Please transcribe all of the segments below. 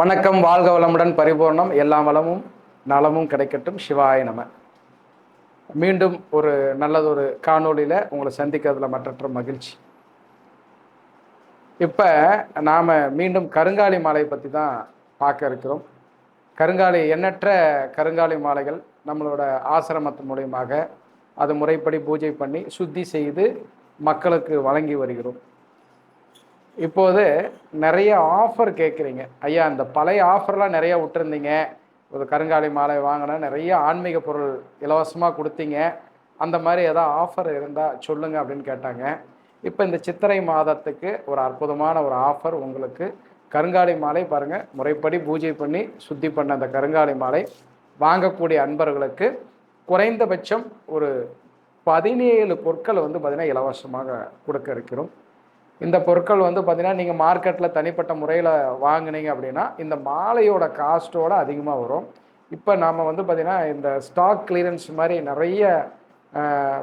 வணக்கம் வாழ்க வளமுடன் பரிபூர்ணம். எல்லா வளமும் நலமும் கிடைக்கட்டும். சிவாய நம. மீண்டும் ஒரு நல்லதொரு காணொளியில் உங்களை சந்திக்கிறதுல மற்றற்ற மகிழ்ச்சி. இப்போ நாம் மீண்டும் கருங்காலி மாலை பற்றி தான் பார்க்க இருக்கிறோம். கருங்காலி எண்ணற்ற கருங்காலி மாலைகள் நம்மளோட ஆசிரமத்து மூலியமாக அது முறைப்படி பூஜை பண்ணி சுத்தி செய்து மக்களுக்கு வழங்கி வருகிறோம். இப்போது நிறைய ஆஃபர் கேட்குறீங்க. ஐயா இந்த பழைய ஆஃபர்லாம் நிறையா விட்டுருந்தீங்க. ஒரு கருங்காலி மாலை வாங்கினா நிறைய ஆன்மீக பொருள் இலவசமாக கொடுத்தீங்க. அந்த மாதிரி ஏதாவது ஆஃபர் இருந்தால் சொல்லுங்கள் அப்படின்னு கேட்டாங்க. இப்போ இந்த சித்திரை மாதத்துக்கு ஒரு அற்புதமான ஒரு ஆஃபர் உங்களுக்கு. கருங்காலி மாலை பாருங்கள் முறைப்படி பூஜை பண்ணி சுத்தி பண்ண அந்த கருங்காலி மாலை வாங்கக்கூடிய அன்பர்களுக்கு குறைந்தபட்சம் ஒரு பதினேழு பொருட்கள் வந்து பார்த்திங்கன்னா இலவசமாக கொடுக்க இருக்கிறோம். இந்த பொருட்கள் வந்து பார்த்திங்கன்னா நீங்கள் மார்க்கெட்டில் தனிப்பட்ட முறையில் வாங்கினீங்க அப்படின்னா இந்த மாலையோட காஸ்ட்டோட அதிகமாக வரும். இப்போ நாம் வந்து பார்த்திங்கன்னா இந்த ஸ்டாக் கிளியரன்ஸ் மாதிரி நிறைய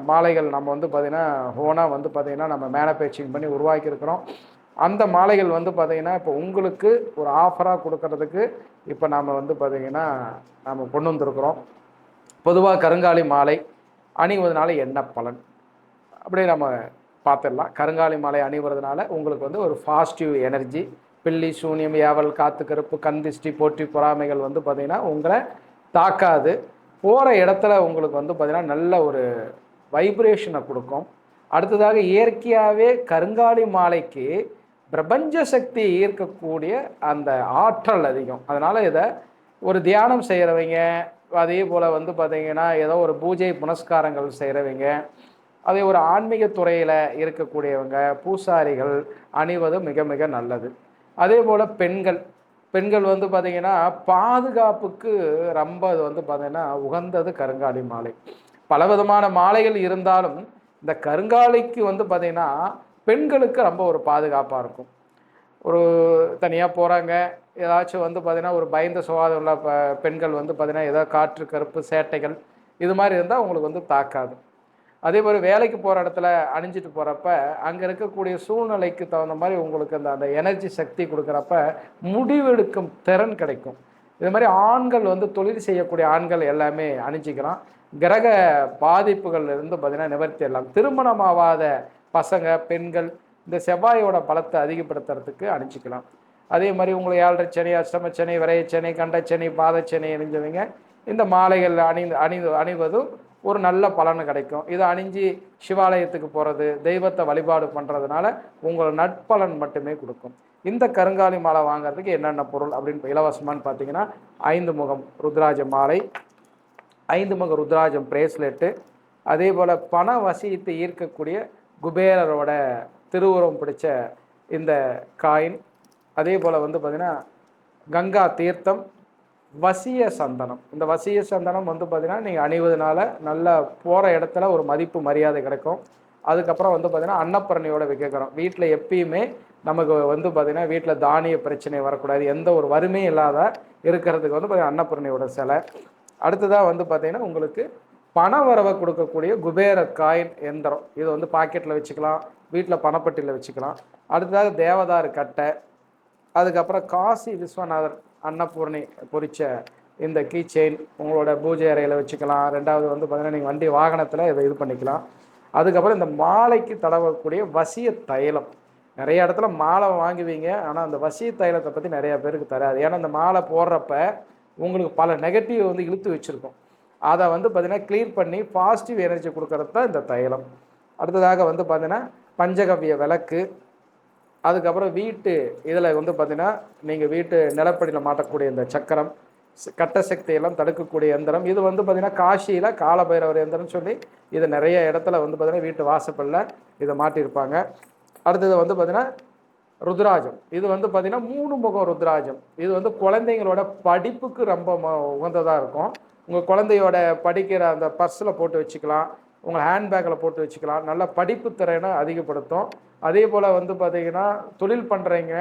மாலைகள் நம்ம வந்து பார்த்திங்கன்னா ஹோனாக வந்து பார்த்திங்கன்னா நம்ம மேனுஃபேக்சரிங் பண்ணி உருவாக்கியிருக்கிறோம் அந்த மாலைகள் வந்து பார்த்திங்கன்னா இப்போ உங்களுக்கு ஒரு ஆஃபராக கொடுக்கறதுக்கு இப்போ நாம் வந்து பார்த்திங்கன்னா நாம் கொண்டு வந்திருக்கிறோம். பொதுவாக கருங்காலி மாலை அணிவதனால என்ன பலன்? அப்படியே நம்ம பார்த்துடலாம். கருங்காலி மாலை அணிவறதுனால உங்களுக்கு வந்து ஒரு பாசிட்டிவ் எனர்ஜி பில்லி சூனியம் ஏவல் காத்து கருப்பு கந்திஷ்டி போட்டி பொறாமைகள் வந்து பார்த்திங்கன்னா உங்களை தாக்காது. போகிற இடத்துல உங்களுக்கு வந்து பார்த்திங்கன்னா நல்ல ஒரு வைப்ரேஷனை கொடுக்கும். அடுத்ததாக இயற்கையாகவே கருங்காலி மாலைக்கு பிரபஞ்ச சக்தி ஈர்க்கக்கூடிய அந்த ஆற்றல் அதிகம். அதனால் இதை ஒரு தியானம் செய்கிறவங்க அதே போல் வந்து பார்த்திங்கன்னா ஏதோ ஒரு பூஜை புனஸ்காரங்கள் செய்கிறவங்க அதே ஒரு ஆன்மீக துறையில் இருக்கக்கூடியவங்க பூசாரிகள் அணிவது மிக மிக நல்லது. அதே போல் பெண்கள் பெண்கள் வந்து பார்த்திங்கன்னா பாதுகாப்புக்கு ரொம்ப அது வந்து பார்த்திங்கன்னா உகந்தது கருங்காலி மாலை. பலவிதமான மாலைகள் இருந்தாலும் இந்த கருங்காலிக்கு வந்து பார்த்திங்கன்னா பெண்களுக்கு ரொம்ப ஒரு பாதுகாப்பாக இருக்கும். ஒரு தனியாக போகிறாங்க ஏதாச்சும் வந்து பார்த்திங்கன்னா ஒரு பயந்த சுவாதம் உள்ள ப பெண்கள் வந்து பார்த்திங்கன்னா ஏதாவது காற்று கருப்பு சேட்டைகள் இது மாதிரி இருந்தால் உங்களுக்கு வந்து தாக்காது. அதே மாதிரி வேலைக்கு போகிற இடத்துல அணிஞ்சிட்டு போகிறப்ப அங்கே இருக்கக்கூடிய சூழ்நிலைக்கு தகுந்த மாதிரி உங்களுக்கு அந்த அந்த எனர்ஜி சக்தி கொடுக்குறப்ப முடிவெடுக்கும் திறன் கிடைக்கும். இது மாதிரி ஆண்கள் வந்து தொழில் செய்யக்கூடிய ஆண்கள் எல்லாமே அணிஞ்சிக்கலாம். கிரக பாதிப்புகள்ல இருந்து பார்த்தீங்கன்னா நிவர்த்தி எல்லாம். திருமணமாகாத பசங்க பெண்கள் இந்த செவ்வாயோட பலத்தை அதிகப்படுத்துறதுக்கு அணிஞ்சிக்கலாம். அதே மாதிரி உங்களை ஏழரை சனி அஷ்டமச்சனி விரையச்சனி பாத பாதச்சனி அணிஞ்சவங்க இந்த மாலைகள் அணிந்து அணிந்து அணிவதும் ஒரு நல்ல பலன் கிடைக்கும். இதை அணிஞ்சு சிவாலயத்துக்கு போகிறது தெய்வத்தை வழிபாடு பண்ணுறதுனால உங்களை நட்பலன் மட்டுமே கொடுக்கும். இந்த கருங்காலி மாலை வாங்குறதுக்கு என்னென்ன பொருள் அப்படின்னு இலவசமானு பார்த்தீங்கன்னா ஐந்து முகம் ருத்ராஜ மாலை ஐந்து முக ருத்ராஜம் பிரேஸ்லெட்டு அதே போல் பண வசியத்தை ஈர்க்கக்கூடிய குபேரரோட திருவுருவம் பிடிச்ச இந்த காயின் அதே போல் வந்து பார்த்திங்கன்னா கங்கா தீர்த்தம் வசிய சந்தனம். இந்த வசிய சந்தனம் வந்து பார்த்திங்கன்னா நீங்கள் அணிவதனால நல்ல போகிற இடத்துல ஒரு மதிப்பு மரியாதை கிடைக்கும். அதுக்கப்புறம் வந்து பார்த்திங்கன்னா அன்னப்பரணியோட விற்கிறோம் வீட்டில் எப்பயுமே நமக்கு வந்து பார்த்திங்கன்னா வீட்டில் தானிய பிரச்சனை வரக்கூடாது. எந்த ஒரு வறுமையும் இல்லாத இருக்கிறதுக்கு வந்து பார்த்திங்கன்னா அன்னப்பரணியோட சிலை. அடுத்ததாக வந்து பார்த்திங்கன்னா உங்களுக்கு பண வரவை கொடுக்கக்கூடிய குபேர காயின் எந்திரம். இது வந்து பாக்கெட்டில் வச்சுக்கலாம். வீட்டில் பணப்பட்டியில் வச்சுக்கலாம். அடுத்ததாக தேவதார் கட்டை. அதுக்கப்புறம் காசி விஸ்வநாதர் அன்னபூர்ணி பொறிச்ச இந்த கீ செயின் உங்களோட பூஜை அறையில் வச்சுக்கலாம். ரெண்டாவது வந்து பார்த்தீங்கன்னா நீங்கள் வண்டி வாகனத்தில் இதை இது பண்ணிக்கலாம். அதுக்கப்புறம் இந்த மாலைக்கு தடவக்கூடிய வசிய தைலம். நிறைய இடத்துல மாலை வாங்குவீங்க. ஆனால் அந்த வசிய தைலத்தை பற்றி நிறைய பேருக்கு தராது ஏன்னா அந்த மாலை போடுறப்ப உங்களுக்கு பல நெகட்டிவ் வந்து இழுத்து வச்சுருக்கும். அதை வந்து பார்த்தீங்கன்னா க்ளீன் பண்ணி பாசிட்டிவ் எனர்ஜி கொடுக்கறது தான் இந்த தைலம். அடுத்ததாக வந்து பார்த்தீங்கன்னா பஞ்சகவ்ய விளக்கு அதுக்கப்புறம் வீட்டு இதில் வந்து பார்த்தீங்கன்னா நீங்கள் வீட்டு நிலப்படியில் மாட்டக்கூடிய இந்த சக்கரம் கட்ட சக்தியெல்லாம் தடுக்கக்கூடிய எந்திரம் இது வந்து பார்த்தீங்கன்னா காசியில் காலபைரவர் எந்திரம்னு சொல்லி இது நிறைய இடத்துல வந்து பார்த்தீங்கன்னா வீட்டு வாசப்பல்ல இதை மாட்டியிருப்பாங்க. அடுத்தது வந்து பார்த்தீங்கன்னா ருத்ராஜம். இது வந்து பார்த்தீங்கன்னா மூணு முகம் ருத்ராஜம். இது வந்து குழந்தைங்களோட படிப்புக்கு ரொம்ப உகந்ததாக இருக்கும். உங்கள் குழந்தையோட படிக்கிற அந்த பர்ஸில் போட்டு வச்சுக்கலாம். உங்கள் ஹேண்ட்பேக்கில் போட்டு வச்சுக்கலாம். நல்ல படிப்பு திறனை அதிகப்படுத்தும். அதே போல் வந்து பார்த்தீங்கன்னா தொழில் பண்ணுறவங்க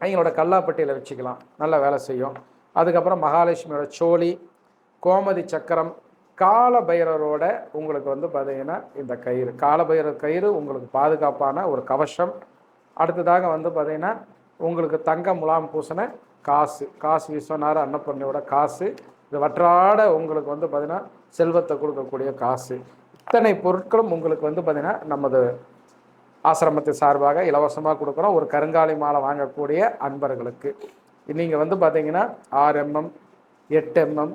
அவங்களோட கல்லாப்பட்டியில் வச்சுக்கலாம். நல்ல வேலை செய்யும். அதுக்கப்புறம் மகாலட்சுமியோட சோழி கோமதி சக்கரம் கால பைரவரோட உங்களுக்கு வந்து பார்த்தீங்கன்னா இந்த கயிறு. கால பைரவர் கயிறு உங்களுக்கு பாதுகாப்பான ஒரு கவசம். அடுத்ததாக வந்து பார்த்தீங்கன்னா உங்களுக்கு தங்க முலாம் பூசின காசு. காசு விஸ்வநாத அன்னப்பண்ணியோட காசு. இது வற்றாட உங்களுக்கு வந்து பார்த்திங்கன்னா செல்வத்தை கொடுக்கக்கூடிய காசு. இத்தனை பொருட்களும் உங்களுக்கு வந்து பார்த்திங்கன்னா நமது ஆசிரமத்தை சார்பாக இலவசமாக கொடுக்குறோம். ஒரு கருங்காலி மாலை வாங்கக்கூடிய அன்பர்களுக்கு. நீங்கள் வந்து பார்த்தீங்கன்னா ஆறு எம்எம் எட்டு எம்எம்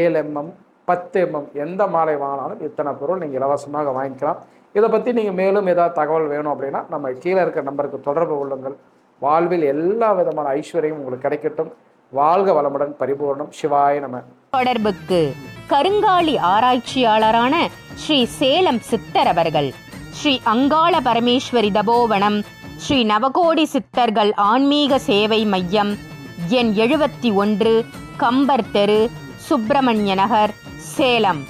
ஏழு எம்எம் பத்து எம்எம் எந்த மாலை வாங்கினாலும் இத்தனை பொருள் நீங்கள் இலவசமாக வாங்கிக்கலாம். இதை பற்றி நீங்கள் மேலும் ஏதாவது தகவல் வேணும் அப்படின்னா நம்ம கீழே இருக்கிற நம்பருக்கு தொடர்பு கொள்ளுங்கள். வாழ்வில் எல்லா விதமான ஐஸ்வர்யம் உங்களுக்கு கிடைக்கட்டும். வாழ்க வளமுடன் பரிபூர்ணம் சிவாய நம. தொடர்புக்கு கருங்காலி ஆராய்ச்சியாளரான ஸ்ரீ சேலம் சித்தர் அவர்கள் ஸ்ரீ அங்காள பரமேஸ்வரி தபோவனம் ஸ்ரீ நவகோடி சித்தர்கள் ஆன்மீக சேவை மையம் எண் எழுபத்தி ஒன்று கம்பர் தெரு சுப்பிரமணிய நகர் சேலம்.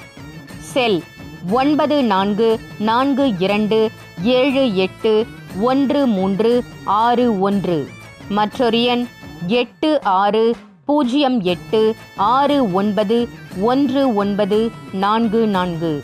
செல் ஒன்பது நான்கு நான்கு இரண்டு ஏழு எட்டு ஒன்று மூன்று ஆறு ஒன்று. மற்றொரு எண் எட்டு ஆறு பூஜ்ஜியம் எட்டு ஆறு ஒன்பது ஒன்று ஒன்பது நான்கு நான்கு.